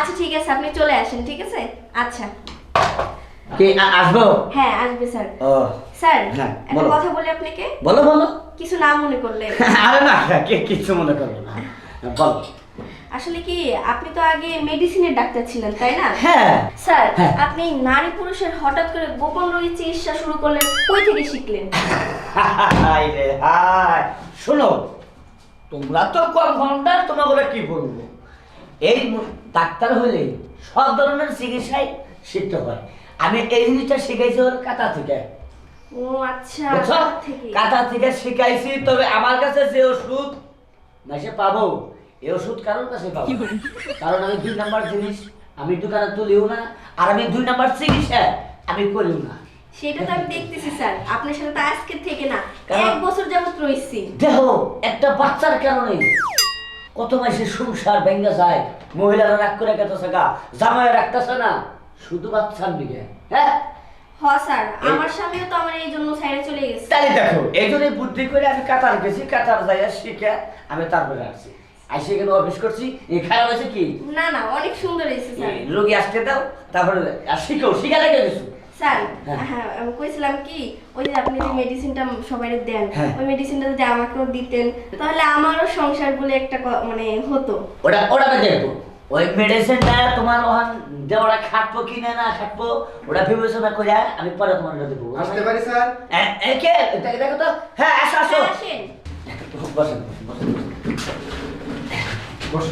আচ্ছা ঠিক আছে আপনি চলে আসেন ঠিক আছে? আচ্ছা। কি আসব? হ্যাঁ আসবে স্যার। ও স্যার হ্যাঁ, একটা কথা বলি আপনাকে? বলো বলো। কিছু না মনে করলে। আরে না কে কিছু মনে করব না। বল। আসলে কি আপনি তো আগে মেডিসিনের ডাক্তার ছিলেন তাই না? হ্যাঁ। স্যার হ্যাঁ। আপনি নারী পুরুষের হঠাৎ করে গোপন রোগী চিকিৎসা শুরু করলেন কই থেকে শিখলেন? হাই রে হাই। শোনো তোমরা তো কনফাউন্ডার তোমাকে কি বলব? এই ডাক্তার হলে সব ধরনের চিকিৎসাই শিখতে হয়। আমি এই জিনিসটা শিখাইছি হল কাতা থেকে। ও আচ্ছা থেকে। শিখাইছি তবে আমার কাছে যে ওষুধ মাসে পাবো। এই ওষুধ কারোর কাছে পাবো কারণ আমি দুই নাম্বার জিনিস আমি দোকানে তুলিও না আর আমি দুই নাম্বার চিকিৎসা আমি করিও না। সেটা তো আমি দেখতেছি স্যার। আপনার সাথে তো আজকের থেকে না এক বছর যাবত রয়েছি। দেখো একটা বাচ্চার কারণে কত মাসের সংসার ভেঙে যায় মহিলারা রাগ করে গেতেছে গা জামাই রাখতেছে না শুধু বাচ্চার দিকে হ্যাঁ? স্যার আমার স্বামীও তো আমার এই জন্য সাইডে চলে গেছে। তাহলে দেখো এই জন্য বুদ্ধি করে আমি কাতার গেছি কাতার যাইয়া শিখে আমি তারপরে আসছি। আইসে এখানে অফিস করছি খারাপ হয়েছে কি? না না অনেক সুন্দর হয়েছে স্যার। রোগী আসতে দাও তারপরে আর শিখো শিখা লেগে গেছো। স্যার হ্যাঁ। হ্যাঁ আমি কইছিলাম কি ওই যে আপনি যে মেডিসিনটা সবাই দেন হ্যাঁ। ওই মেডিসিনটা যদি আমাকেও দিতেন তাহলে আমারও সংসার বলে একটা মানে হতো। ওটা ওটা দেখব। ওই মেডিসিনটা তোমার ওখান দেওয়াটা খাটবো কি না না খাটবো ওটা বিবেচনা করে আমি পরে তোমার দেবো। আসতে পারি স্যার? এ- একে দেখো তো। হ্যাঁ আসো আসো। হ্যাঁ, আসেন। বসেন বসেন বসো।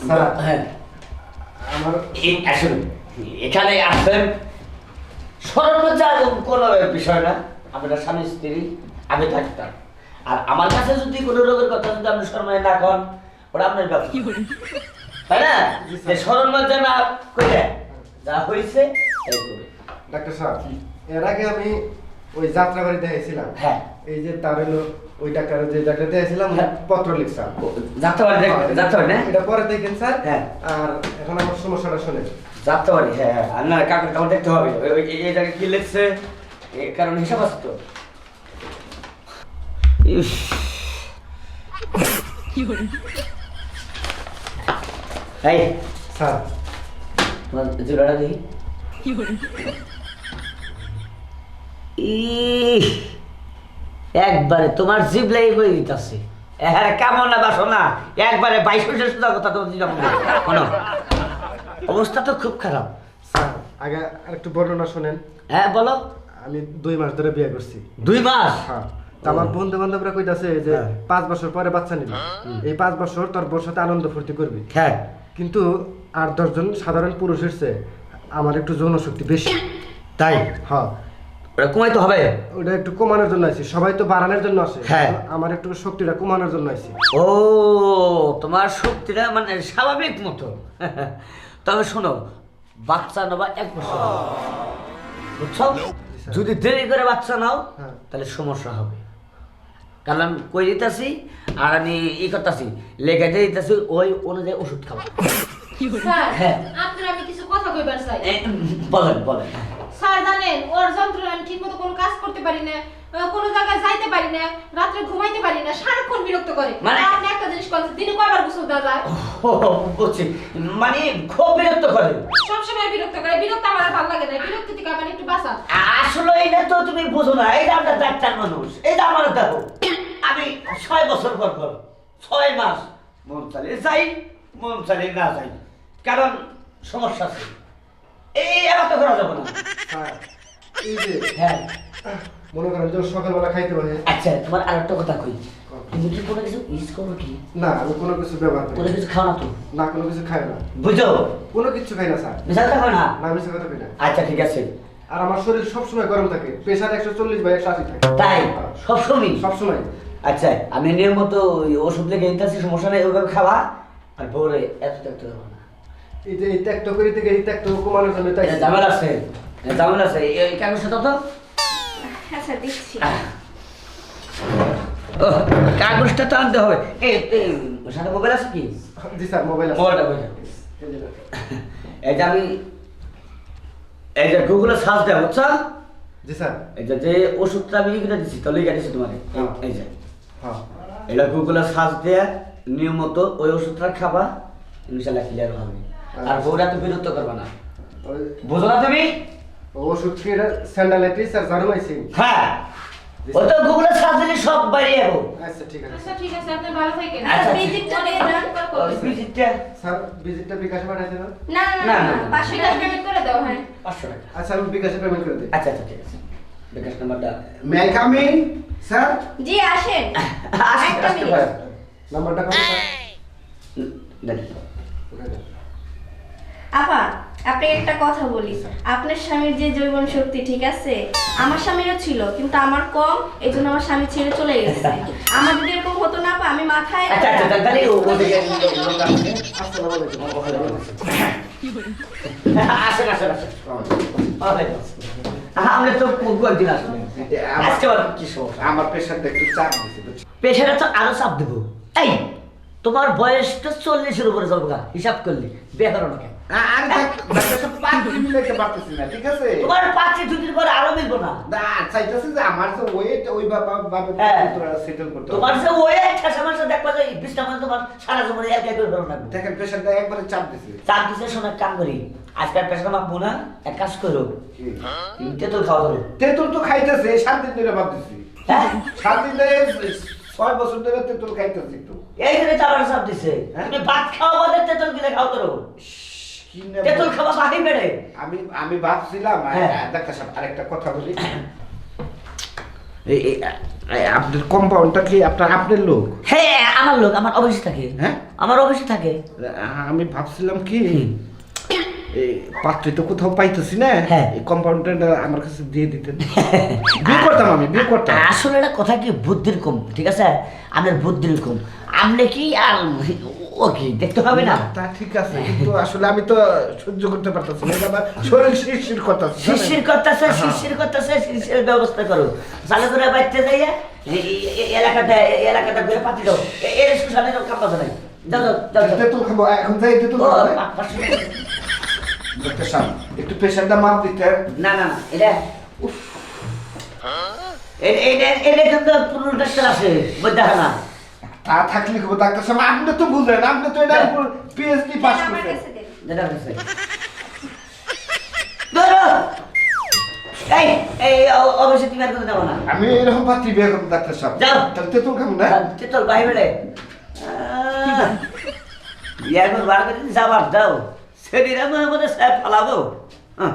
স্যার হ্যাঁ। আমার এই আসুন। এখানে আসবেন। সরলতা কোনো বিষয় না। আমরা স্বামী স্ত্রী আমি ডাক্তার। আর আমার কাছে যদি কোনো রোগের কথা যদি আপনি শর্মায় না কন ওটা আপনার ব্যবসা তাই না? যে না করে যা হয়েছে তাই করবে। ডাক্তার সাহেব এর আগে আমি ওই যাত্রাবাড়ি দেখাইছিলাম হ্যাঁ। এই যে তার হলো ওই ডাক্তার যে ডাক্তার দেখাইছিলাম হ্যাঁ। পত্র লিখছিলাম যাত্রা বাড়ি যাত্রা বাড়ি না? এটা পরে দেখেন স্যার। হ্যাঁ। আর এখন আমার সমস্যাটা শুনেন। যাত্রা বাড়ি হ্যাঁ হ্যাঁ। আর না কাগজ দেখতে হবে। ওই- এই জায়গায় কি লিখছে? কারণ হিসাব আছে তো। এই স্যার। জোড়াটা দেখি। একবারে তোমার জিভ লেগে করে দিতেছে হ্যাঁ কেমন না বাসো না একবারে বাইশ সুদা কথা তো দিলাম না। শোনো। অবস্থা তো খুব খারাপ। স্যার আগে একটু বর্ণনা শুনেন। হ্যাঁ বলো। আমি দুই মাস ধরে বিয়ে করছি। দুই মাস? হ্যাঁ আমার বন্ধু বান্ধবরা কইতাছে যে হ্যাঁ। পাঁচ বছর পরে বাচ্চা নিবি। এই পাঁচ বছর তোর বোর সাথে আনন্দ ফুর্তি করবি। হ্যাঁ। কিন্তু আর দশজন সাধারণ পুরুষের চেয়ে আমার একটু যৌন শক্তি বেশি। তাই? হ্যাঁ। ওটা কমাইতে হবে? ওটা একটু কমানোর জন্য আছি সবাই তো বাড়ানোর জন্য আসে। হ্যাঁ। আমার একটু শক্তিটা কমানোর জন্য আছি ও তোমার শক্তিটা মানে স্বাভাবিক মতো। তবে শোনো বাচ্চা নেবা এক বছর বুঝছ? যদি দেরি করে বাচ্চা নাও হ্যাঁ। তাহলে সমস্যা হবে। কারণ আমি কই দিতেছি আর আমি ই করতেছি লেগে দিতেছি ওই অনুযায়ী ওষুধ খাব স্যার হ্যাঁ। আপনার আমি কিছু কথা কইবার চাই। বলেন বলেন। স্যার জানেন ওর যন্ত্রণা আমি ঠিকমতো কোনো কাজ করতে পারি না। কোনো জায়গায় যাইতে পারি না রাত্রে ঘুমাইতে পারি না সারাক্ষণ বিরক্ত করে। মানে- আপনি একটা জিনিস করেন দিনে কয়বার গোসল দেওয়া যায়? বুঝছি। মানে খুব বিরক্ত করে। সবসময় বিরক্ত করে। বিরক্ত আমার ভালো লাগে না। বিরক্ত থেকে আমার একটু বাঁচা আসলে এটা তো তুমি বুঝো না এই যে আমরা ডাক্তার মানুষ এই যে আমার দেখো আমি ছয় বছর পর পর ছয় মাস মন চালিয়ে যাই মন চালিয়ে না যাই। কারণ সমস্যা আছে। এই তো করা যাবে না। হ্যাঁ হ্যাঁ। মনে করেন যে সকালবেলা খাইতে পারে। আচ্ছা তোমার আর একটা কথা কই। তুমি কি কোনো কিছু ইউজ করো কি? না আমি কোনো কিছু ব্যবহার করি কোনো কিছু খাও না তো? না কোনো কিছু খাই না। বুঝো? কোনো কিছু খাই না স্যার। মিশাল থাকো না? না আমি কথা না। আচ্ছা ঠিক আছে। আর আমার শরীর সবসময় গরম থাকে প্রেশার একশো চল্লিশ বা একশো আশি থাকে। তাই? সবসময়? সবসময়। আচ্ছা আমি নিয়মিত ওই ওষুধ লেগে নিতেছি সমস্যা নেই ওইভাবে খাওয়া আর ভোরে এত দেখতে হবে না। এই যে এই ত্যাগটা করি থেকে এই ত্যাগটা কমানোর জন্য তাই। ঝামেলা আছে ঝামেলা আছে। এই- এই কাগজটা তো। হ্যাঁ দিচ্ছি ও, কাগজটা তো আনতে হবে। এই এই, সাথে মোবাইল আছে কি? জি স্যার মোবাইল আছে। মোবাইলটা কই এই যে। আমি এই যে গুগলে সার্চ বুঝছ? জি স্যার। এই যে যে ওষুধটা আমি লিখে দিচ্ছি তো লিখে দিচ্ছি তোমাকে। এই- এই যে। হ্যাঁ। এটা গুগলে সার্চ দিয়ে নিয়মিত ওই ওষুধটা খাবা ইনশাল্লাহ ক্লিয়ার হবে। আর বউরা তো বিরক্ত করবে না। বুঝো না তুমি? ওষুধ কি স্যান্ডালাইটিস আর জার্মাইসিন হ্যাঁ ও তো গুগলে সার্চ সব বাইরে যাব আচ্ছা ঠিক আছে। আচ্ছা ঠিক আছে আপনি ভালো থাকেন। আচ্ছা, ভিজিটটা দিয়ে দেন ওই ভিজিটটা স্যার ভিজিটটা বিকাশে পাঠাই দেবেন না না না, না না, না না। পাঁচশো বিকাশ টাকা পেমেন্ট করে দাও হ্যাঁ। পাঁচশো টাকা। আচ্ছা আমি বিকাশে পেমেন্ট করে দিই। আচ্ছা আচ্ছা ঠিক আছে। বিকাশ নাম্বারটা। May I come in sir জি আসেন। একটা মিনিট। নাম্বারটা কত দেন। আপা আপনাকে একটা কথা বলি আপনার স্বামীর যে জৈবন শক্তি ঠিক আছে? আমার স্বামীরও ছিল কিন্তু আমার কম এই জন্য আমার স্বামী ছেড়ে চলে গেছে। আমার যদি এরকম হতো না আমি মাথায় আচ্ছা আচ্ছা। হ্যাঁ, আমরা তো আসব। আজকে কি সমস্যা? আমার প্রেশারটা একটু চাপ তো আরও চাপ দেবো। এই তোমার বয়স তো চল্লিশের উপরে হিসাব করলি। বিয়ে করো না কেন? আ- আমি ডাক- ডাক্তার সাহেব পাত্রী মিলাইতে পারতেছি না ঠিক আছে? তোমার পাঁচটি দুদিন পরে আরও মিলবো না। না চাইতেছি যে আমার যে ওয়েট ওই বাবা বাবে হ্যাঁ। সেটেল করতে তোমার যে ওয়ে ঠেসা মাসে দেখবা যে বিশটা তোমার সারা জীবনে এক এক করে ধরো না দেখেন প্রেশারটা একবারে চাপ দিছে। চার দিছে শোনার কাম করি। আজকাল পেশাটা মাপবো না এক কাজ করো। কি? তিনটে তো খাওয়া ধরো। তেঁতুল তো খাইতেছে সাত দিন ধরে ভাবতেছি। হ্যাঁ? সাত দিন ধরে ছয় বছর ধরে তেঁতুল খাইতেছি একটু। এই চাপ দিছে। হ্যাঁ? তুমি ভাত খাওয়া বাদে তেঁতুল কিনে খাও ধরো। তেঁতুল খাওয়া বাহি বেড়ে আমি আমি ভাবছিলাম হ্যাঁ। ডাক্তার সাহেব আরেকটা কথা বলি। আপনার কম্পাউন্ডটা কি আপনার আপনার লোক? হ্যাঁ আমার লোক আমার অফিসে থাকে। হ্যাঁ? আমার অফিসে থাকে। আমি ভাবছিলাম কি হুম। পাত্রী তো কোথাও পাইতেছি না। হ্যাঁ। এই কম্পাউন্ডারটা আমার কাছে দিয়ে দিতেন। বিয়ে করতাম আমি বিয়ে করতাম। আসলে এটা কথা কি? বুদ্ধির কম ঠিক আছে? আপনার বুদ্ধির কম। আপনি কি আর ও কি দেখতে হবে না? তা ঠিক আছে কিন্তু আসলে আমি তো সহ্য করতে পারতেছি না বাবা শরীর শিরশির করতেছে শিরশির শিরশির করতেছে শিরশির ব্যবস্থা করো। চালু করে বাইতে যাইয়া এলাকাটা এলাকাটা ঘুরে পাতি দাও। এর। খাব এখন যাই পাঁচশো- ডাক্তার সাহেব একটু প্রেশারটা মাপ দিতে। না না না এটা উফ। এটা এটা কিন্তু পুরো ডাক্তার আছে বুঝতে তা থাকলে খাব ডাক্তার সাহেব আপনি তো বুঝলেন আপনি তো এটার উপর পিএইচডি পাস করছেন। যেটা হচ্ছে ধরো। এই এই অবশ্যই তুমি আর কোনো যাব না। আমি এরকম পাত্রী বিয়ে করব ডাক্তার সাহেব যাও। তাহলে তেঁতুল খাব না তোর ভাই বেড়ে বিয়ার বার করে যাবার যাও। সেদিন আমার মধ্যে সাহেব ফালাবো হ্যাঁ।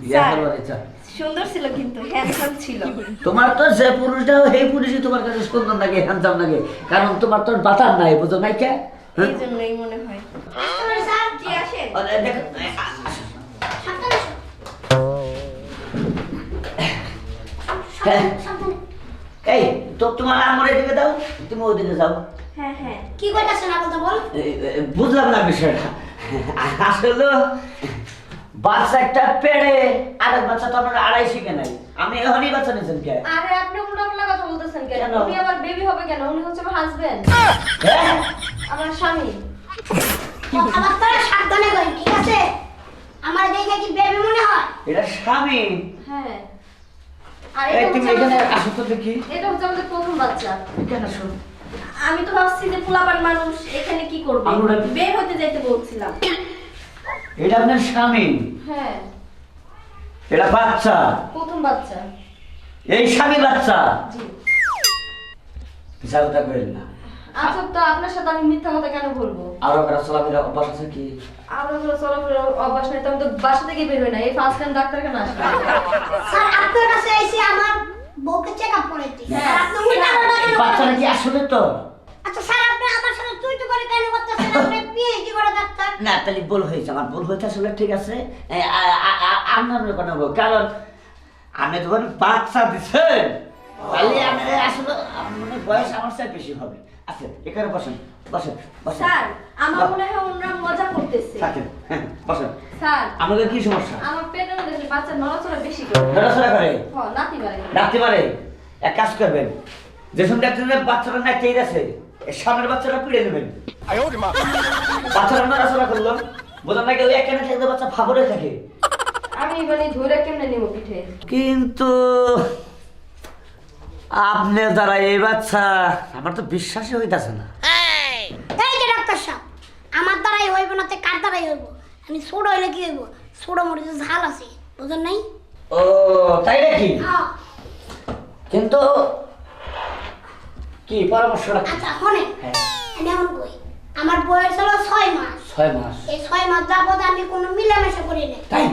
বিয়া করবার ইচ্ছা। সুন্দর ছিল কিন্তু হ্যান্ডসাম ছিল। তোমার তো যে পুরুষটা সেই পুরুষই তোমার কাছে সুন্দর লাগে হ্যান্ডসাম লাগে কারণ তোমার তোর বাতার নাই বুঝো নাই কে? হ্যাঁ? এই জন্যই মনে হয়। হ্যাঁ। এই তো তোমার আমার এদিকে দাও তুমি ওদিকে যাও। হ্যাঁ হ্যাঁ। কি কইতাছেন আপনি তো বল। বুঝলাম না বিষয়টা। আসলে বাচ্চা একটা পেড়ে আরেক বাচ্চা তো আপনার আড়াই শিখে নাই। আমি এখনই বাচ্চা নিয়েছেন কে? আরে আপনি উল্টাপাল্টা কথা বলতেছেন কেন? কেন? উনি আমার বেবি হবে কেন? উনি হচ্ছে আমার হাজবেন্ড হ্যাঁ? আমার স্বামী। কথাবার্তা সাবধানে করেন ঠিক আছে? আমার দেখে কি বেবি মনে হয়? এটা স্বামী। হ্যাঁ। আর তুমি এখানে আসো তো দেখি। এটা হচ্ছে আমাদের প্রথম বাচ্চা। এখানে আসো? আমি তো ভাবছি যে পোলাপান মানুষ এখানে কি করবে? আমরা- বের হতে যাইতে বলছিলাম। এটা আপনার স্বামী? হ্যাঁ। এটা বাচ্চা? প্রথম বাচ্চা। এই স্বামী বাচ্চা? জি। হিসাবটা করেন না। আচ্ছা তো আপনার সাথে আমি মিথ্যা কথা কেন বলব? আরও কারা চলাফেরা অভ্যাস আছে কি? আপনার কোনো চলাফেরা অভ্যাস নেই তো আমি তো বাসা থেকে বের হই না এই ফার্স্ট টাইম ডাক্তার কেন আসলাম। স্যার আপনার কাছে এসে আমার বউকে চেক আপ করাইতে। হ্যাঁ। স্যার আপনি বাচ্চাটা কি আসলে তো আচ্ছা স্যার আপনি আমার সাথে তুই তো করে কেন করতেছেন আপনি পিএইচডি করে ডাক্তার? না তাহলে ভুল হয়েছে আমার ভুল হয়েছে আসলে ঠিক আছে। আপনার কোনো কারণ আপনি যখন বাচ্চা দিচ্ছেন তাহলে আপনি আসলে আপনার বয়স আমার চেয়ে বেশি হবে। আচ্ছা এখানে বসেন বসেন বসেন। স্যার আমার মনে হয় ওনারা মজা করতেছে। থাকেন হ্যাঁ, বসেন। স্যার আমাদের কি সমস্যা? আমার পেটের মধ্যে বাচ্চা নড়াচড়া বেশি করে। নড়াচড়া করে? হ নাতি বাড়ি। রাখতে পারে এক কাজ করবেন যে সময় ডাক্তারের বাচ্চাটা না চেয়ে আছে। সামনের বাচ্চাটা পিড়ে নেবেন। করল না গেলে একখানে বাচ্চা ফাবরে থাকে। আমি মানে ধরে কেমনে নেব পিঠে? কিন্তু আপনি দ্বারা এই বাচ্চা আমার তো বিশ্বাসই হইতাছে না। ডাক্তার আমার দ্বারাই হইব না তে কার দ্বারাই হইব? আমি ছোট হইলে কি হইব? ছোট মরিচে ঝাল আছে বুঝেন নাই? ও তাই নাকি? হ্যাঁ। কিন্তু কি পরামর্শটা? আচ্ছা শোনেন হ্যাঁ। আমি এমন কই? আমার বয়স হলো ছয় মাস। ছয় মাস। এই ছয় মাস যাবত আমি কোনো মিলামেশা করি নাই। তাই?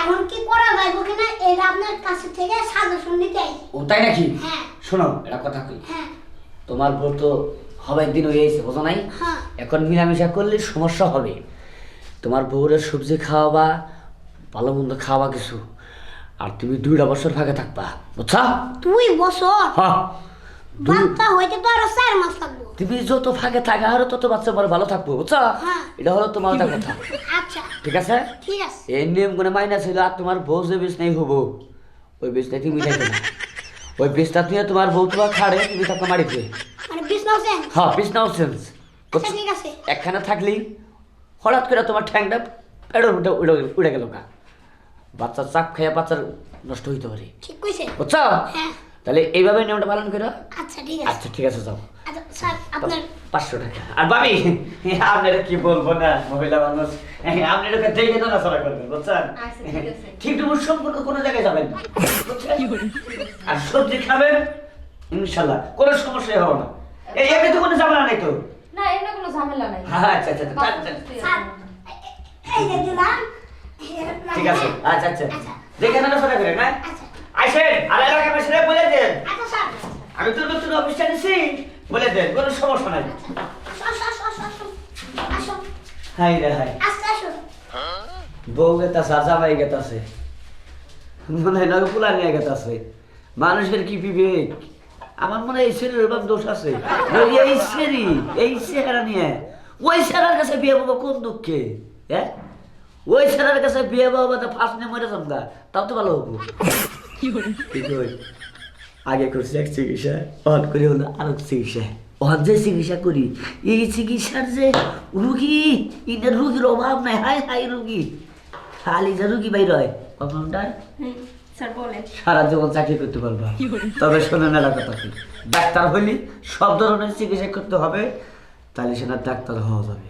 এখন কি করা যাইব কিনা এটা আপনার কাছে থেকে সাজেশন নিতে আইছি। ও তাই নাকি? হ্যাঁ। শোনো এটা কথা কই। হ্যাঁ। তোমার বউ তো হবে দিন হয়ে গেছে বোঝো নাই? হ্যাঁ। এখন মিলামেশা করলে সমস্যা হবে। তোমার বউরে সবজি খাওয়াবা ভালো মন্দ খাওয়াবা কিছু। আর তুমি দুইটা বছর ফাঁকে থাকবা বুঝছা? দুই বছর? হ্যাঁ। বাচ্চা হইতে তো আরও চার মাস লাগবো। তুমি যত ফাঁকে থাকা আরও তত বাচ্চা বড় ভালো থাকব বুঝছ? হ্যাঁ। এটা হলো তোমার একটা কথা। আচ্ছা। ঠিক আছে? ঠিক আছে। এই নিয়মগুলো মাইনা ছিল আর তোমার বউ যে বেশ নেই হব ওই বেশটা তুমি না ওই বেশটা তুই তোমার বউ তোমার খাড়ে তুমি তাকে মারিতে মানে হ্যাঁ পিস নাও সেন্স ঠিক আছে। একখানে থাকলি হঠাৎ করে তোমার ঠ্যাংটা পেড়ে উঠে উড়ে উড়ে গেল গা। বাচ্চার চাপ খাইয়া বাচ্চার নষ্ট হইতে পারে। ঠিক কইছে। বুঝছ? হ্যাঁ। তাহলে এইভাবে নিয়মটা পালন করো। আচ্ছা ঠিক আছে। আচ্ছা ঠিক আছে যাও। আচ্ছা স্যার আপনার পাঁচশো টাকা। আর আপনারা কি বলব না মহিলা মানুষ? আপনারা দেখে তো করবেন বুঝছেন? আচ্ছা, ঠিক। সম্পর্ক কোনো জায়গায় যাবেন না, আর সবজি খাবেন ইনশাল্লাহ কোনো সমস্যাই হবে না। এই এমনি তো কোনো ঝামেলা নাই তো? না এমনি কোনো ঝামেলা নাই। হ্যাঁ আচ্ছা আচ্ছা। স্যার এই যে দিলাম ঠিক আছে আচ্ছা আচ্ছা। দেখে নাচড়া করেন হ্যাঁ? আচ্ছা আসেন আর এলাকা মেশিনে বলে দেন। আচ্ছা আমি তো নতুন অফিসটা নিছি বলে দেন কোনো সমস্যা নাই। আসো হাই রে হাই। বউ গেতাছে আর জামাই গেতাছে। মনে হয় পোলা নিয়ে গেতাছে। মানুষের কি বিবেক? আমার মনে হয় এই ছেলের দোষ আছে। এই ছেড়ি এই চেহারা নিয়ে। ওই ছেলের কাছে বিয়ে বাবা কোন দুঃখে? হ্যাঁ? ওই ছেলের কাছে বিয়ে বাবা তো ফার্স্ট নিয়ে মরে যামগা তাও তো ভালো হব? আগে করছি এক চিকিৎসা অন করে হলো আরেক চিকিৎসা। অন যে চিকিৎসা করি এই চিকিৎসার যে রুগী এটা রুগীর অভাব নাই হাই হাই রুগী। খালি যে রুগী বাইর হয় বলেন সারা জীবন চাকরি করতে পারবা। তবে শোনেন একটা কথা কি ডাক্তার হইলে সব ধরনের চিকিৎসা করতে হবে তাহলে সেটা ডাক্তার হওয়া যাবে।